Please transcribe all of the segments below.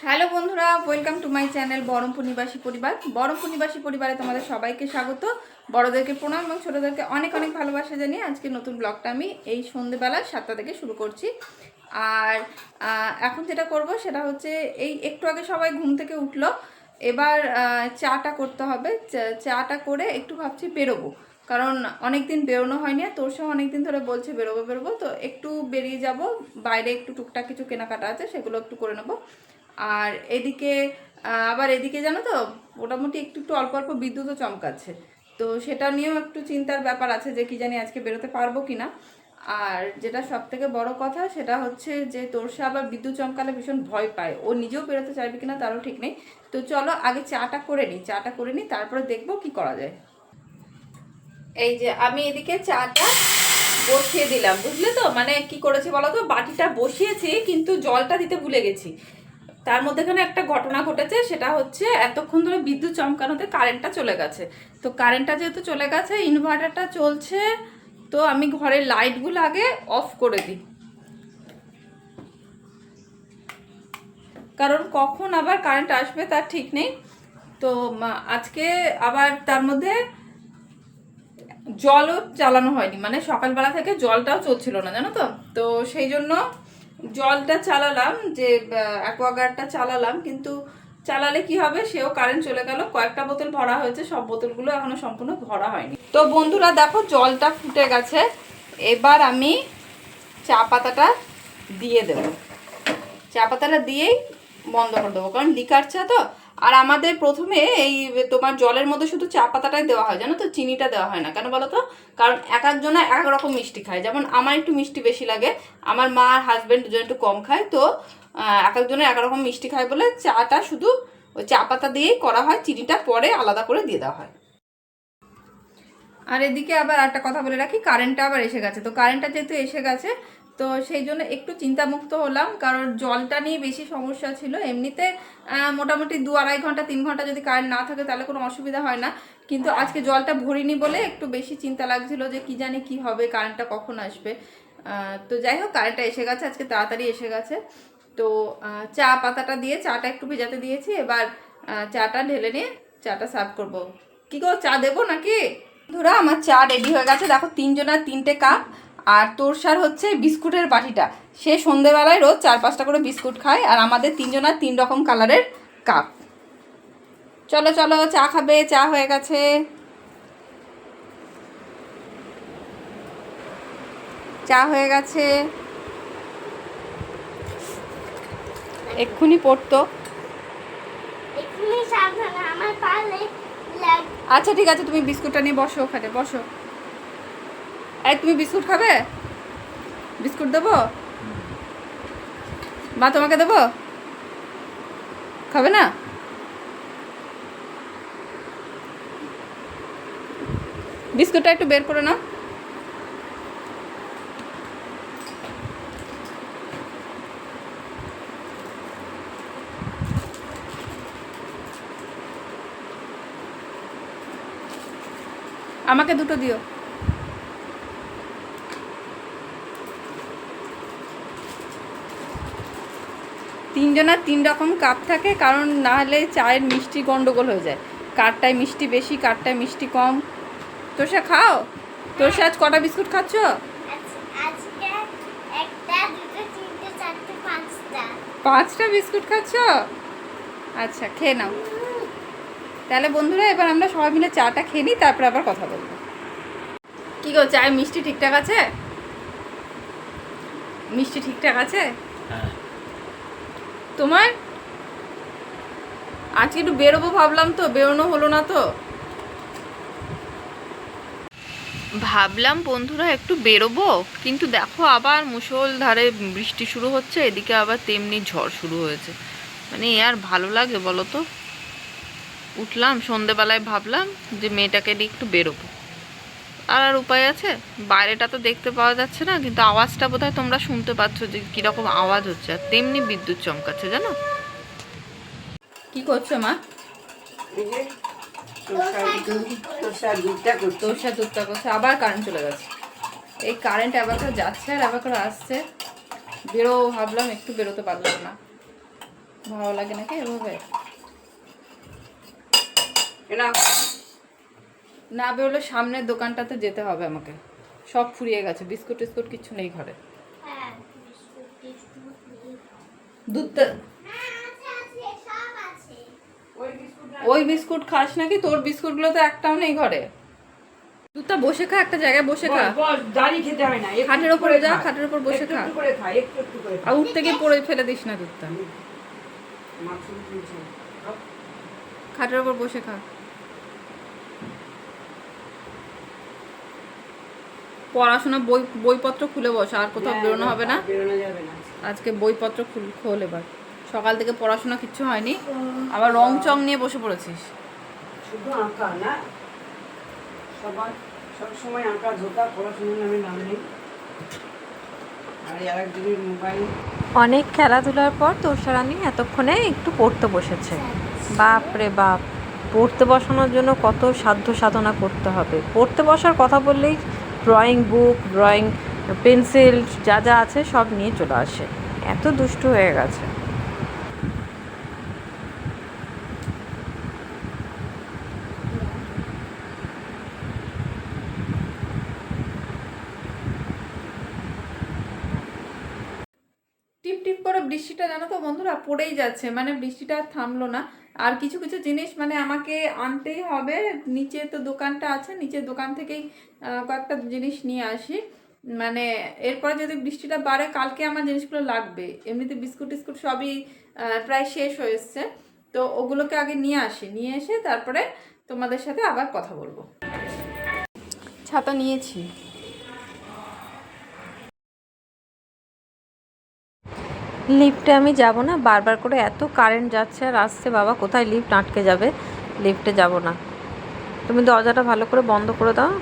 Hello বন্ধুরা welcome to my channel Baharampur নিবাসী পরিবার। বহরমপুর নিবাসী পরিবারে তোমাদের সবাইকে স্বাগত। বড়দেরকে প্রণাম এবং ছোটোদেরকে অনেক অনেক ভালোবাসা জানিয়ে আজকে নতুন ব্লগটা আমি এই সন্ধেবেলা সাতটা থেকে শুরু করছি। আর এখন যেটা করব সেটা হচ্ছে এই একটু আগে সবাই ঘুম থেকে উঠল, এবার চাটা করতে হবে। চাটা করে একটু ভাবছি বেরোবো। কারণ অনেক দিন বেরোনো হয়নি, আর তোর সঙ্গে অনেক দিন ধরে বলছে বেরোবো বেরোবো। তো একটু বেরিয়ে যাব, বাইরে একটু টুকটাক কিছু কেনাকাটা আছে, সেগুলো একটু করে নেব। আর এদিকে আবার এদিকে জানো তো, মোটামুটি একটু একটু অল্প অল্প বিদ্যুৎও চমকাচ্ছে। তো সেটা নিয়েও একটু চিন্তার ব্যাপার আছে যে কি জানি আজকে বেরোতে পারব কি না আর যেটা সব থেকে বড় কথা, সেটা হচ্ছে যে তোরসা আবার বিদ্যুৎ চমকালে ভীষণ ভয় পায়। ও নিজেও বেরোতে চাইবে কিনা তারও ঠিক নেই। তো চলো আগে চাটা করে নিই, চাটা করে নিই, তারপরে দেখব কি করা যায়। এই যে আমি এদিকে চাটা বসিয়ে দিলাম, বুঝলে তো? মানে কি করেছি বলো তো? বাটিটা বসিয়েছি, কিন্তু জলটা দিতে ভুলে গেছি। তার মধ্যেখানে একটা ঘটনা ঘটেছে, সেটা হচ্ছে এতক্ষণ ধরে বিদ্যুৎ চমকানোতে কারেন্টটা চলে গেছে। তো কারেন্টটা যেহেতু চলে গেছে ইনভার্টারটা চলছে, তো আমি ঘরের লাইটগুলো আগে অফ করে দিই। কারণ কখন আবার কারেন্ট আসবে তার ঠিক নেই। তো আজকে আবার তার মধ্যে জলও চালানো হয়নি মানে সকালবেলা থেকে জলটাও চলছিল না, জানো তো? তো সেই জন্য জলটা চালালাম, যে অ্যাকোয়াগার্ডটা চালালাম, কিন্তু চালালে কি হবে? সেও কারেন্ট চলে গেল, কয়েকটা বোতল ভরা হয়েছে, সব বোতলগুলো এখনও সম্পূর্ণ ভরা হয়নি। তো বন্ধুরা, দেখো, জলটা ফুটে গেছে, এবার আমি চা পাতাটা দিয়ে দেব। চা পাতাটা দিয়েই বন্ধ করে দেবো, কারণ লিকার চা তো আর আমাদের প্রথমে এই তোমার জলের মধ্যে শুধু চা পাতাটাই দেওয়া হয়, জানো তো? চিনিটা দেওয়া হয় না। কেন বলো তো কারণ এক একজনা এক রকম মিষ্টি খায়। যেমন আমার একটু মিষ্টি বেশি লাগে। আমার মা আর হাজব্যান্ড দুজন একটু কম খায়। তো এক একজনের এক এক রকম মিষ্টি খায় বলে চাটা শুধু ওই চা পাতা দিয়েই করা হয়। চিনিটা পরে আলাদা করে দিয়ে দেওয়া হয়। আর এদিকে আবার একটা কথা বলে রাখি। কারেন্টটা আবার এসে গেছে। তো কারেন্টটা যেহেতু এসে গেছে তো সেই জন্য একটু চিন্তামুক্ত হলাম, কারণ জলটা নিয়ে বেশি সমস্যা ছিল। এমনিতে মোটামুটি দু আড়াই ঘণ্টা, তিন ঘণ্টা যদি কারেন্ট না থাকে তাহলে কোনো অসুবিধা হয় না। কিন্তু আজকে জলটা ভরিনি বলে একটু বেশি চিন্তা লাগছিল যে কি জানি কি হবে কারেন্টটা কখন আসবে। তো যাই হোক কারেন্টটা এসে গেছে, আজকে তাড়াতাড়ি এসে গেছে। তো চা পাতাটা দিয়ে, চাটা একটু ভেজাতে দিয়েছি। এবার চাটা ঢেলে নিয়ে চাটা সার্ভ করব। কি গো, চা দেবো নাকি? ধরো আমার চা রেডি হয়ে গেছে। দেখো তিনজনের তিনটে কাপ আর তোরসার হচ্ছে বিস্কুটের বাটিটা। সে সন্ধেবেলায় রোজ চার পাঁচটা করে বিস্কুট খায় আর আমাদের তিনজনের তিন রকম কালারের কাপ। চলো চলো চা খাবে চা হয়ে গেছে। চা হয়ে গেছে। এক্ষুনি পড়তো। আচ্ছা ঠিক আছে তুমি বিস্কুটটা নিয়ে বসো ওখানে বসো। এই, তুমি বিস্কুট খাবে? বিস্কুট দেবো? মা, তোমাকে দেবো? খাবে না? বিস্কুটটা একটু বের করে নাও। আমাকে দুটো দিও। তিনজনের তিন রকম কাপ থাকে কারণ না হলে চায়ের মিষ্টি গন্ডগোল হয়ে যায়। কারটায় মিষ্টি বেশি কারটায় মিষ্টি কম। তোষা খাও? তোষা আজ কটা বিস্কুট খাচ্ছ? আজ- আজকে একটা দুটো তিনটে চারটে পাঁচটা। পাঁচটা বিস্কুট খাচ্ছ? আচ্ছা খেয়ে নাও। তাহলে বন্ধুরা এবার আমরা সবাই মিলে চাটা খেয়ে নিই তারপরে আবার কথা বলব। কি গো চায়ের মিষ্টি ঠিকঠাক আছে? মিষ্টি ঠিকঠাক আছে? তোমার? আজকে একটু বেরোবো ভাবলাম তো, বেরোনো হলো না তো। ভাবলাম বন্ধুরা একটু বেরোবো, কিন্তু দেখো আবার মুষলধারে বৃষ্টি শুরু হচ্ছে, এদিকে আবার তেমনি ঝড় শুরু হয়েছে। মানে এ আর ভালো লাগে বলো তো? উঠলাম, সন্ধেবেলায় ভাবলাম যে মেয়েটাকে নিয়ে একটু বেরোবো। আর আর উপায় আছে? বাইরেটা তো দেখতে পাওয়া যাচ্ছে না কিন্তু আওয়াজটা বোধহয় তোমরা শুনতে পাচ্ছ যে কীরকম আওয়াজ হচ্ছে আর তেমনি বিদ্যুৎ চমকাচ্ছে জানো? কি করছ মা? তোষার দুধটা করছে। আবার কারেন্ট চলে গেছে। এই কারেন্ট আবার করে যাচ্ছে আর আবার করে আসছে। বেরো ভাবলাম একটু বেরোতে পারলাম না। ভালো লাগে নাকি এভাবে? এনা না বেরোলে সামনের দোকানটাতে যেতে হবে আমাকে। সব ফুরিয়ে গেছে বিস্কুট টিস্কুট কিছু নেই ঘরে। হ্যাঁ দুধটা আছে আছে সব আছে ওই বিস্কুট খাস নাকি? তোর বিস্কুটগুলো তো একটাও নেই ঘরে। দুধটা বসে খা একটা জায়গায় বসে খা। দাঁড়িয়ে খেতে হয় না। খাটের ওপরে যা। খাটের ওপর বসে খা। একটু করে খা একটু একটু করে খা। আর উঠতে গিয়ে পড়ে ফেলে দিস না দুধটা। খাটের ওপর বসে খা। পড়াশোনা বই বইপত্র খুলে বস আর কোথাও হ্যাঁ, বেরোনো হবে না? বেরোনো যাবে না। আজকে বইপত্র খুল খোল এবার। সকাল থেকে পড়াশোনা কিচ্ছু হয়নি। আবার রং চং নিয়ে বসে পড়েছিস। শুধু আঁকা না সবার সবসময় আঁকা ঝোঁকা পড়াশোনার নামে নাম নেই। আর আরেকজনের মোবাইল। অনেক খেলাধুলার পর তোষারানি এতক্ষণে একটু পড়তে বসেছে। বাপ রে বাপ পড়তে বসানোর জন্য কত সাধ্য সাধনা করতে হবে। পড়তে বসার কথা বললেই ড্রয়িং বুক ড্রয়িং পেন্সিল যা যা আছে সব নিয়ে চলে আসে। এত দুষ্ট হয়ে গেছে। টিপ টিপ করে বৃষ্টিটা জানো তো বন্ধুরা পড়েই যাচ্ছে। মানে বৃষ্টিটা আর থামলো না। আর কিছু কিছু জিনিস মানে আমাকে আনতেই হবে। নিচে তো দোকানটা আছে নিচের দোকান থেকেই কয়েকটা জিনিস নিয়ে আসি। মানে এরপরে যদি বৃষ্টিটা বাড়ে, কালকে আমার জিনিসগুলো লাগবে। এমনিতে বিস্কুট টিস্কুট সবই প্রায় শেষ হয়ে এসছে। তো ওগুলোকে আগে নিয়ে আসি। নিয়ে এসে তারপরে তোমাদের সাথে আবার কথা বলব। ছাতা নিয়েছি। লিফটে আমি যাব না। বারবার করে এত কারেন্ট যাচ্ছে আর আসছে, বাবা, কোথায় লিফট আটকে যাবে? লিফটে যাব না। তুমি দরজাটা ভালো করে বন্ধ করে দাও।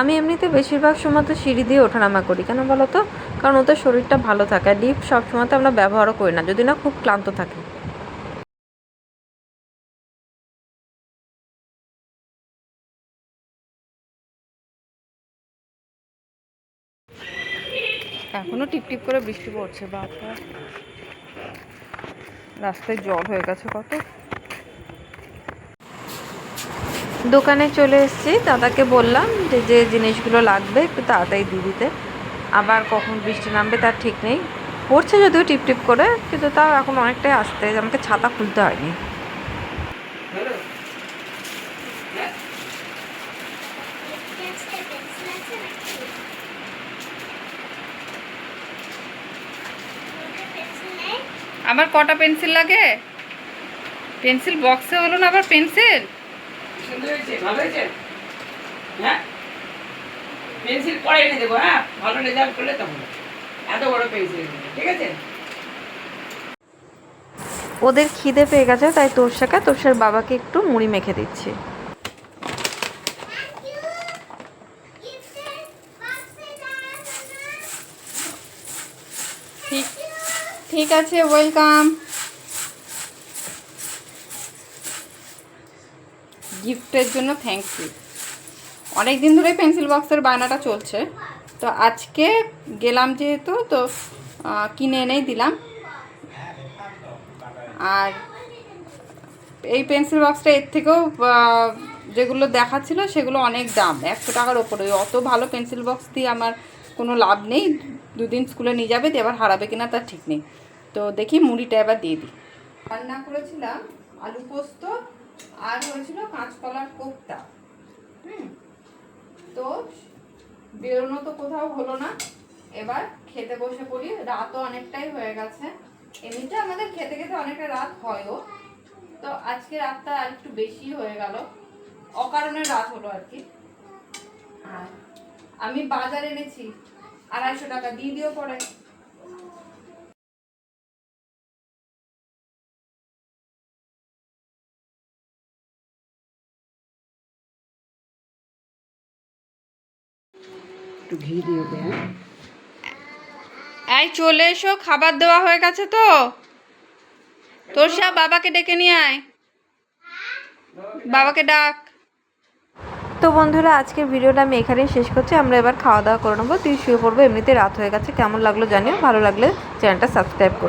আমি এমনিতে বেশিরভাগ সময় তো সিঁড়ি দিয়ে ওঠানামা করি, কেন বলো তো? কারণ ওতে শরীরটা ভালো থাকে। আর লিফট সবসময় তো আমরা ব্যবহারও করি না, যদি না খুব ক্লান্ত থাকি। এখনও টিপ টিপ করে বৃষ্টি পড়ছে বাপরা রাস্তায় জল হয়ে গেছে কত। দোকানে চলে এসেছি, দাদাকে বললাম যে যে জিনিসগুলো লাগবে একটু তাড়াতাড়ি দিয়ে দিতে। আবার কখন বৃষ্টি নামবে তার ঠিক নেই। পড়ছে যদিও টিপ টিপ করে, কিন্তু তাও এখন অনেকটাই আসতে, আমাকে ছাতা খুলতে হয়নি হ্যালো হ্যাঁ আছে পেন্সিল আছে নাকি পেন্সিল নেই আমার কটা পেন্সিল লাগে? পেন্সিল বক্সে হলো না আবার পেন্সিল? হ্যাঁ? পেন্সিল পরে এনে দেবো হ্যাঁ? ভালো রেজাল্ট করলে তখন। এত বড় পেন্সিল ঠিক আছে? ওদের খিদে পেয়ে গেছে তাই তোরসাকে তোরসার বাবাকে একটু মুড়ি মেখে দিচ্ছি। ঠিক ঠিক আছে ওয়েলকাম গিফটের জন্য থ্যাংক ইউ অনেক দিন ধরে পেন্সিল বক্সের বায়নাটা চলছে। তো আজকে গেলাম যেহেতু, তো কিনে এনেই দিলাম। আর এই পেন্সিল বক্সটা এর থেকেও যেগুলো দেখাচ্ছিল সেগুলো অনেক দাম। একশো টাকার ওপরে। অত ভালো পেন্সিল বক্স দিয়ে আমার কোনো লাভ নেই। দুদিন স্কুলে নিয়ে যাবে, দিয়ে এবার হারাবে কিনা তার ঠিক নেই। তো দেখি মুড়িটা এবার দিয়ে দিই। রান্না করেছিলাম আলু পোস্ত আর হয়েছিল কাঁচকলার কোপ্তা। হুম। তো বেরোনো তো কোথাও হলো না। এবার খেতে বসে পড়ি। রাতও অনেকটাই হয়ে গেছে। এমনিতে আমাদের খেতে খেতে অনেকটা রাত হয়ও। তো আজকে রাতটা আর একটু বেশি হয়ে গেল। অকারণে রাত হলো আর কি। আর আমি বাজার এনেছি। আড়াইশো টাকা দিয়ে দিও পরে। একটু ঘি দিয়ে ওকে হ্যাঁ? এই চলে এসো খাবার দেওয়া হয়ে গেছে তো। তোর সব বাবাকে ডেকে নিয়ে আয়। বাবাকে ডাক। তো বন্ধুরা, আজকের ভিডিওটা আমি এখানেই শেষ করছি। আমরা এবার খাওয়া দাওয়া করে নেব। তুই শুয়ে পড়ব এমনিতে রাত হয়ে গেছে। কেমন লাগল জানিও। ভালো লাগলে চ্যানেলটা সাবস্ক্রাইব করো।